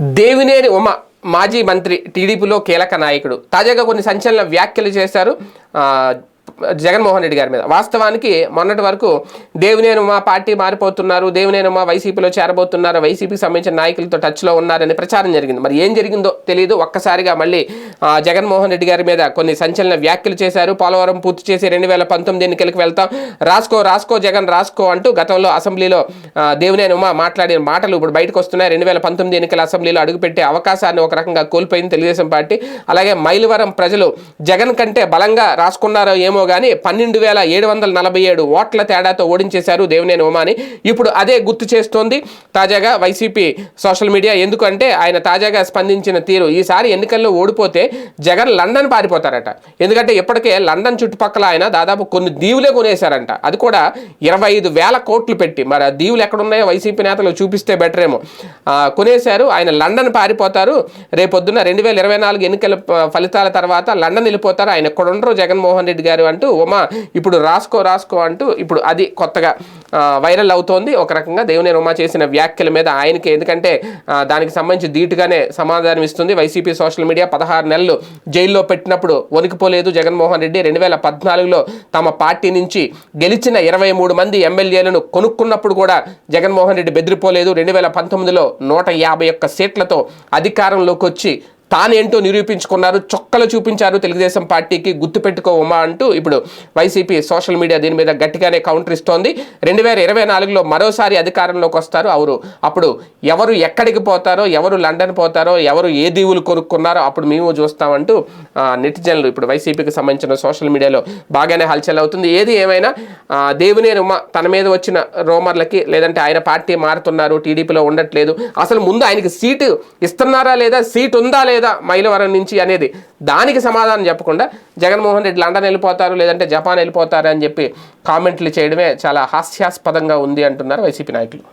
దేవినేని ఉమ మాజీ మంత్రి టీడీపీలో కీలక నాయకుడు. తాజాగా కొన్ని సంచలన వ్యాఖ్యలు చేశారు. జగన్మోహన్ రెడ్డి గారి మీద. వాస్తవానికి మొన్నటి వరకు దేవినేను మా పార్టీ మారిపోతున్నారు దేవినేను మా వైసీపీలో చేరబోతున్నారు వైసీపీకి సంబంధించిన నాయకులతో టచ్లో ఉన్నారని ప్రచారం జరిగింది. మరి ఏం జరిగిందో తెలియదు ఒక్కసారిగా మళ్ళీ జగన్మోహన్ రెడ్డి గారి మీద కొన్ని సంచలన వ్యాఖ్యలు చేశారు. పోలవరం పూర్తి చేసి రెండు వేల పంతొమ్మిది ఎన్నికలకు వెళ్తాం. రాసుకో రాసుకో జగన్ రాసుకో అంటూ గతంలో అసెంబ్లీలో దేవినేను మా మాట్లాడిన మాటలు ఇప్పుడు బయటకు వస్తున్నాయి. రెండు వేల పంతొమ్మిది ఎన్నికల అసెంబ్లీలో అడుగుపెట్టే అవకాశాన్ని ఒక రకంగా కోల్పోయింది తెలుగుదేశం పార్టీ. అలాగే మైలవరం ప్రజలు జగన్ కంటే బలంగా రాసుకున్నారో ఏమో కానీ పన్నెండు వేల ఏడు వందల నలభై ఏడు ఓట్ల తేడాతో ఓడించేశారు దేవినేని ఉమాని. ఇప్పుడు అదే గుర్తు చేస్తోంది. తాజాగా వైసీపీ సోషల్ మీడియా ఎందుకంటే ఆయన తాజాగా స్పందించిన తీరు ఈసారి ఎన్నికల్లో ఓడిపోతే జగన్ లండన్ పారిపోతారట. ఎందుకంటే ఇప్పటికే లండన్ చుట్టుపక్కల ఆయన దాదాపు కొన్ని దీవులే కొనేశారంట. అది కూడా ఇరవై ఐదు వేల కోట్లు పెట్టి. మరి ఆ దీవులు ఎక్కడున్నాయో వైసీపీ నేతలు చూపిస్తే బెటర్ ఏమో కొనేశారు. ఆయన లండన్ పారిపోతారు. రేపొద్దున రెండు వేల ఇరవై నాలుగు ఎన్నికల ఫలితాల తర్వాత లండన్ వెళ్ళిపోతారు. ఆయన ఎక్కడ ఉండరు జగన్మోహన్ రెడ్డి గారు. అంటూ ఉమా ఇప్పుడు రాసుకో రాసుకో అంటూ ఇప్పుడు అది కొత్తగా వైరల్ అవుతోంది. ఒక రకంగా దేవినేని ఉమా చేసిన వ్యాఖ్యల మీద ఆయనకి. ఎందుకంటే దానికి సంబంధించి ధీటుగానే సమాధానం ఇస్తుంది. వైసీపీ సోషల్ మీడియా పదహారు నెలలు జైల్లో పెట్టినప్పుడు వణికిపోలేదు జగన్మోహన్ రెడ్డి. రెండు వేల పద్నాలుగులో తమ పార్టీ నుంచి గెలిచిన ఇరవై మూడు మంది ఎమ్మెల్యేలను కొనుక్కున్నప్పుడు కూడా జగన్మోహన్ రెడ్డి బెదిరిపోలేదు. రెండు వేల పంతొమ్మిదిలో నూట యాభై ఒక్క సీట్లతో అధికారంలోకి వచ్చి తానేంటో నిరూపించుకున్నారు చొక్కలు చూపించారు తెలుగుదేశం పార్టీకి గుర్తుపెట్టుకో ఉమా అంటూ ఇప్పుడు వైసీపీ సోషల్ మీడియా దీని మీద గట్టిగానే కౌంటర్ ఇస్తోంది. రెండు వేల ఇరవై నాలుగులో మరోసారి అధికారంలోకి వస్తారు అవరు. అప్పుడు ఎవరు ఎక్కడికి పోతారో ఎవరు లండన్ పోతారో ఎవరు ఏ దీవులు కొనుక్కున్నారో అప్పుడు మేము చూస్తామంటూ నెటిజన్లు ఇప్పుడు వైసీపీకి సంబంధించిన సోషల్ మీడియాలో బాగానే హల్చల్ అవుతుంది. ఏది ఏమైనా దేవునే ఉమా తన మీద వచ్చిన రోమర్లకి లేదంటే ఆయన పార్టీ మారుతున్నారు టీడీపీలో ఉండట్లేదు. అసలు ముందు ఆయనకి సీటు ఇస్తున్నారా లేదా? సీట్ ఉందా లేదా? లేదా మైలవరం నుంచి అనేది దానికి సమాధానం చెప్పకుండా జగన్మోహన్ రెడ్డి లండన్ వెళ్ళిపోతారు లేదంటే జపాన్ వెళ్ళిపోతారు అని చెప్పి కామెంట్లు చేయడమే చాలా హాస్యాస్పదంగా ఉంది అంటున్నారు వైసీపీ నాయకులు.